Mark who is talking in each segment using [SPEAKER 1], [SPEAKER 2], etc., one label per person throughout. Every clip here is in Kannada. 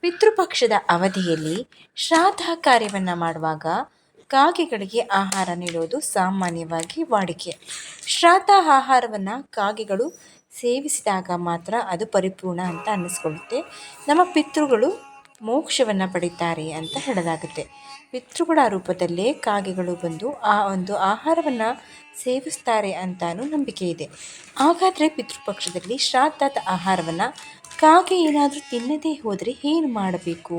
[SPEAKER 1] ಪಿತೃಪಕ್ಷದ ಅವಧಿಯಲ್ಲಿ ಶ್ರಾದ್ದ ಕಾರ್ಯವನ್ನು ಮಾಡುವಾಗ ಕಾಗೆಗಳಿಗೆ ಆಹಾರ ನೀಡೋದು ಸಾಮಾನ್ಯವಾಗಿ ವಾಡಿಕೆ. ಶ್ರಾದ್ದ ಆಹಾರವನ್ನು ಕಾಗೆಗಳು ಸೇವಿಸಿದಾಗ ಮಾತ್ರ ಅದು ಪರಿಪೂರ್ಣ ಅಂತ ಅನ್ನಿಸ್ಕೊಳ್ಳುತ್ತೆ. ನಮ್ಮ ಪಿತೃಗಳು ಮೋಕ್ಷವನ್ನು ಪಡೀತಾರೆ ಅಂತ ಹೇಳಲಾಗುತ್ತೆ. ಪಿತೃಗಳ ರೂಪದಲ್ಲೇ ಕಾಗೆಗಳು ಬಂದು ಆ ಒಂದು ಆಹಾರವನ್ನು ಸೇವಿಸ್ತಾರೆ ಅಂತಾನು ನಂಬಿಕೆ ಇದೆ. ಹಾಗಾದರೆ ಪಿತೃಪಕ್ಷದಲ್ಲಿ ಶ್ರಾದ್ದದ ಆಹಾರವನ್ನು ಕಾಗೆ ಏನಾದರೂ ತಿನ್ನದೇ ಹೋದರೆ ಏನು ಮಾಡಬೇಕು?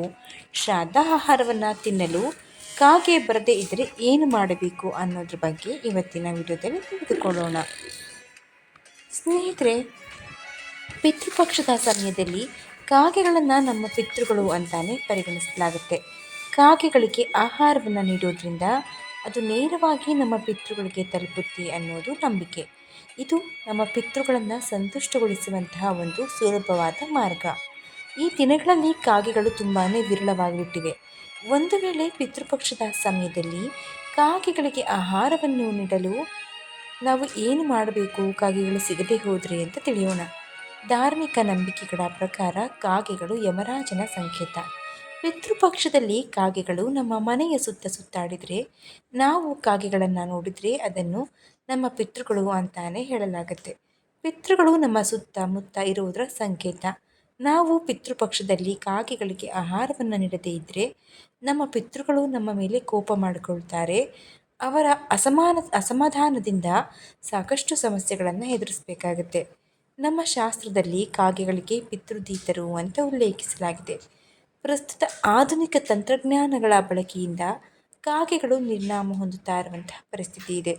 [SPEAKER 1] ಆಹಾರವನ್ನು ತಿನ್ನಲು ಕಾಗೆ ಬರದೇ ಇದ್ದರೆ ಏನು ಮಾಡಬೇಕು ಅನ್ನೋದ್ರ ಬಗ್ಗೆ ಇವತ್ತಿನ ವಿಡಿಯೋದಲ್ಲಿ ತಿಳಿದುಕೊಳ್ಳೋಣ. ಸ್ನೇಹಿತರೆ, ಪಿತೃಪಕ್ಷದ ಸಮಯದಲ್ಲಿ ಕಾಗೆಗಳನ್ನು ನಮ್ಮ ಪಿತೃಗಳು ಅಂತಾನೆ ಪರಿಗಣಿಸಲಾಗುತ್ತೆ. ಕಾಗೆಗಳಿಗೆ ಆಹಾರವನ್ನು ನೀಡೋದ್ರಿಂದ ಅದು ನೇರವಾಗಿ ನಮ್ಮ ಪಿತೃಗಳಿಗೆ ತಲುಪುತ್ತೆ ಅನ್ನೋದು ನಂಬಿಕೆ. ಇದು ನಮ್ಮ ಪಿತೃಗಳನ್ನು ಸಂತುಷ್ಟಗೊಳಿಸುವಂತಹ ಒಂದು ಸುಲಭವಾದ ಮಾರ್ಗ. ಈ ದಿನಗಳಲ್ಲಿ ಕಾಗೆಗಳು ತುಂಬಾ ವಿರಳವಾಗಿಬಿಟ್ಟಿವೆ ಒಂದು ವೇಳೆ ಪಿತೃಪಕ್ಷದ ಸಮಯದಲ್ಲಿ ಕಾಗೆಗಳಿಗೆ ಆಹಾರವನ್ನು ನೀಡಲು ನಾವು ಏನು ಮಾಡಬೇಕು? ಕಾಗೆಗಳು ಸಿಗದೆ ಹೋದರೆ ಅಂತ ತಿಳಿಯೋಣ. ಧಾರ್ಮಿಕ ನಂಬಿಕೆಗಳ ಪ್ರಕಾರ ಕಾಗೆಗಳು ಯಮರಾಜನ ಸಂಕೇತ. ಪಿತೃಪಕ್ಷದಲ್ಲಿ ಕಾಗೆಗಳು ನಮ್ಮ ಮನೆಯ ಸುತ್ತ ಸುತ್ತಾಡಿದರೆ, ನಾವು ಕಾಗೆಗಳನ್ನು ನೋಡಿದರೆ ಅದನ್ನು ನಮ್ಮ ಪಿತೃಗಳು ಅಂತಾನೆ ಹೇಳಲಾಗುತ್ತೆ. ಪಿತೃಗಳು ನಮ್ಮ ಸುತ್ತಮುತ್ತ ಇರುವುದರ ಸಂಕೇತ. ನಾವು ಪಿತೃಪಕ್ಷದಲ್ಲಿ ಕಾಗೆಗಳಿಗೆ ಆಹಾರವನ್ನು ನೀಡದೇ ಇದ್ದರೆ ನಮ್ಮ ಪಿತೃಗಳು ನಮ್ಮ ಮೇಲೆ ಕೋಪ ಮಾಡಿಕೊಳ್ತಾರೆ. ಅವರ ಅಸಮಾನ, ಅಸಮಾಧಾನದಿಂದ ಸಾಕಷ್ಟು ಸಮಸ್ಯೆಗಳನ್ನು ಎದುರಿಸಬೇಕಾಗುತ್ತೆ. ನಮ್ಮ ಶಾಸ್ತ್ರದಲ್ಲಿ ಕಾಗೆಗಳಿಗೆ ಪಿತೃದೀತರು ಅಂತ ಉಲ್ಲೇಖಿಸಲಾಗಿದೆ. ಪ್ರಸ್ತುತ ಆಧುನಿಕ ತಂತ್ರಜ್ಞಾನಗಳ ಬಳಕೆಯಿಂದ ಕಾಗೆಗಳು ನಿರ್ನಾಮ ಹೊಂದುತ್ತಾ ಇರುವಂತಹ ಪರಿಸ್ಥಿತಿ ಇದೆ.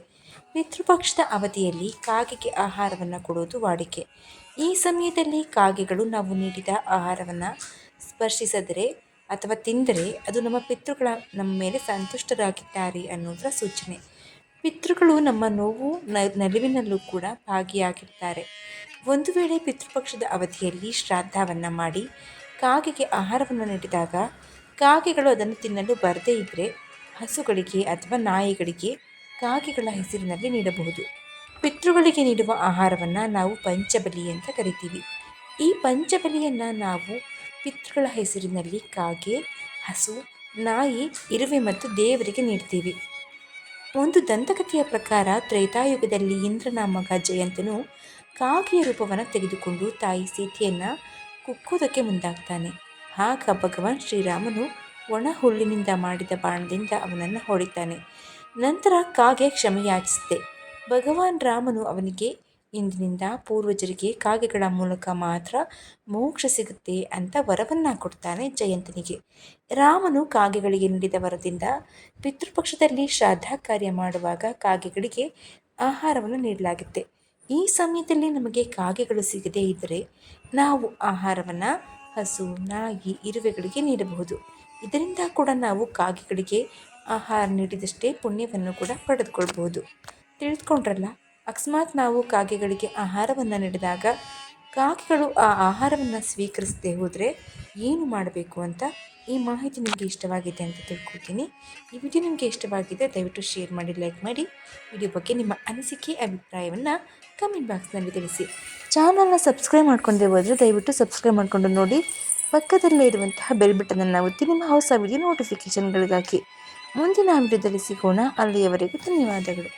[SPEAKER 1] ಪಿತೃಪಕ್ಷದ ಅವಧಿಯಲ್ಲಿ ಕಾಗೆಗೆ ಆಹಾರವನ್ನು ಕೊಡುವುದು ವಾಡಿಕೆ. ಈ ಸಮಯದಲ್ಲಿ ಕಾಗೆಗಳು ನಾವು ನೀಡಿದ ಆಹಾರವನ್ನು ಸ್ಪರ್ಶಿಸಿದರೆ ಅಥವಾ ತಿಂದರೆ ಅದು ನಮ್ಮ ಪಿತೃಗಳ ನಮ್ಮ ಮೇಲೆ ಸಂತುಷ್ಟರಾಗಿದ್ದಾರೆ ಅನ್ನೋದರ ಸೂಚನೆ. ಪಿತೃಗಳು ನಮ್ಮ ನೋವು ನಲಿವಿನಲ್ಲೂ ಕೂಡ ಭಾಗಿಯಾಗಿರ್ತಾರೆ ಒಂದು ವೇಳೆ ಪಿತೃಪಕ್ಷದ ಅವಧಿಯಲ್ಲಿ ಶ್ರಾದ್ದವನ್ನು ಮಾಡಿ ಕಾಗೆಗೆ ಆಹಾರವನ್ನು ನೀಡಿದಾಗ ಕಾಗೆಗಳು ಅದನ್ನು ತಿನ್ನಲು ಬರದೇ ಇದ್ದರೆ ಹಸುಗಳಿಗೆ ಅಥವಾ ನಾಯಿಗಳಿಗೆ ಕಾಗೆಗಳ ಹೆಸರಿನಲ್ಲಿ ನೀಡಬಹುದು. ಪಿತೃಗಳಿಗೆ ನೀಡುವ ಆಹಾರವನ್ನು ನಾವು ಪಂಚಬಲಿ ಅಂತ ಕರಿತೀವಿ. ಈ ಪಂಚಬಲಿಯನ್ನು ನಾವು ಪಿತೃಗಳ ಹೆಸರಿನಲ್ಲಿ ಕಾಗೆ, ಹಸು, ನಾಯಿ, ಇರುವೆ ಮತ್ತು ದೇವರಿಗೆ ನೀಡ್ತೀವಿ. ಒಂದು ದಂತಕಥೆಯ ಪ್ರಕಾರ ತ್ರೈತಾಯುಗದಲ್ಲಿ ಇಂದ್ರನ ಮಗ ಜಯಂತನು ಕಾಗೆಯ ರೂಪವನ್ನು ತೆಗೆದುಕೊಂಡು ತಾಯಿ ಸೀತೆಯನ್ನು ಕುಕ್ಕುವುದಕ್ಕೆ ಮುಂದಾಗ್ತಾನೆ. ಆಗ ಭಗವಾನ್ ಶ್ರೀರಾಮನು ಒಣ ಹುಲ್ಲಿನಿಂದ ಮಾಡಿದ ಬಾಣದಿಂದ ಅವನನ್ನು ಹೊಡಿತಾನೆ. ನಂತರ ಕಾಗೆ ಕ್ಷಮೆಯಾಚಿಸಿದೆ. ಭಗವಾನ್ ರಾಮನು ಅವನಿಗೆ, ಇಂದಿನಿಂದ ಪೂರ್ವಜರಿಗೆ ಕಾಗೆಗಳ ಮೂಲಕ ಮಾತ್ರ ಮೋಕ್ಷ ಸಿಗುತ್ತೆ ಅಂತ ವರವನ್ನು ಕೊಡ್ತಾನೆ ಜಯಂತನಿಗೆ. ರಾಮನು ಕಾಗೆಗಳಿಗೆ ನೀಡಿದ ವರದಿಂದ ಪಿತೃಪಕ್ಷದಲ್ಲಿ ಶ್ರಾದ್ದ ಕಾರ್ಯ ಮಾಡುವಾಗ ಕಾಗೆಗಳಿಗೆ ಆಹಾರವನ್ನು ನೀಡಲಾಗುತ್ತೆ. ಈ ಸಮಯದಲ್ಲಿ ನಮಗೆ ಕಾಗೆಗಳು ಸಿಗದೇ ಇದ್ದರೆ ನಾವು ಆಹಾರವನ್ನು, ಹಸು, ನಾಯಿ, ಇರುವೆಗಳಿಗೆ ನೀಡಬಹುದು. ಇದರಿಂದ ಕೂಡ ನಾವು ಕಾಗೆಗಳಿಗೆ ಆಹಾರ ನೀಡಿದಷ್ಟೇ ಪುಣ್ಯವನ್ನು ಕೂಡ ಪಡೆದುಕೊಳ್ಬಹುದು. ತಿಳಿದುಕೊಂಡ್ರಲ್ಲ, ಅಕಸ್ಮಾತ್ ನಾವು ಕಾಗೆಗಳಿಗೆ ಆಹಾರವನ್ನು ನೀಡಿದಾಗ ಕಾಗೆಗಳು ಆ ಆಹಾರವನ್ನು ಸ್ವೀಕರಿಸದೆ ಹೋದರೆ ಏನು ಮಾಡಬೇಕು ಅಂತ ಈ ಮಾಹಿತಿ ನಿಮಗೆ ಇಷ್ಟವಾಗಿದೆ ಅಂತ ತಿಳ್ಕೊತೀನಿ. ಈ ವಿಡಿಯೋ ನಿಮಗೆ ಇಷ್ಟವಾಗಿದೆ, ದಯವಿಟ್ಟು ಶೇರ್ ಮಾಡಿ, ಲೈಕ್ ಮಾಡಿ. ವಿಡಿಯೋ ಬಗ್ಗೆ ನಿಮ್ಮ ಅನಿಸಿಕೆ, ಅಭಿಪ್ರಾಯವನ್ನು ಕಮೆಂಟ್ ಬಾಕ್ಸ್ನಲ್ಲಿ ತಿಳಿಸಿ. ಚಾನಲ್ನ ಸಬ್ಸ್ಕ್ರೈಬ್ ಮಾಡ್ಕೊಂಡೆ ಹೋದರೆ ದಯವಿಟ್ಟು ಸಬ್ಸ್ಕ್ರೈಬ್ ಮಾಡಿಕೊಂಡು ನೋಡಿ. ಪಕ್ಕದಲ್ಲೇ ಇರುವಂತಹ ಬೆಲ್ ಬಟನನ್ನು ಒತ್ತಿ ನಿಮ್ಮ ಹೊಸ ವಿಡಿಯೋ ನೋಟಿಫಿಕೇಷನ್ಗಳಿಗಾಗಿ ಮುಂದಿನ ವಿಡಿಯೋದಲ್ಲಿ ಸಿಗೋಣ. ಅಲ್ಲಿಯವರೆಗೂ ಧನ್ಯವಾದಗಳು.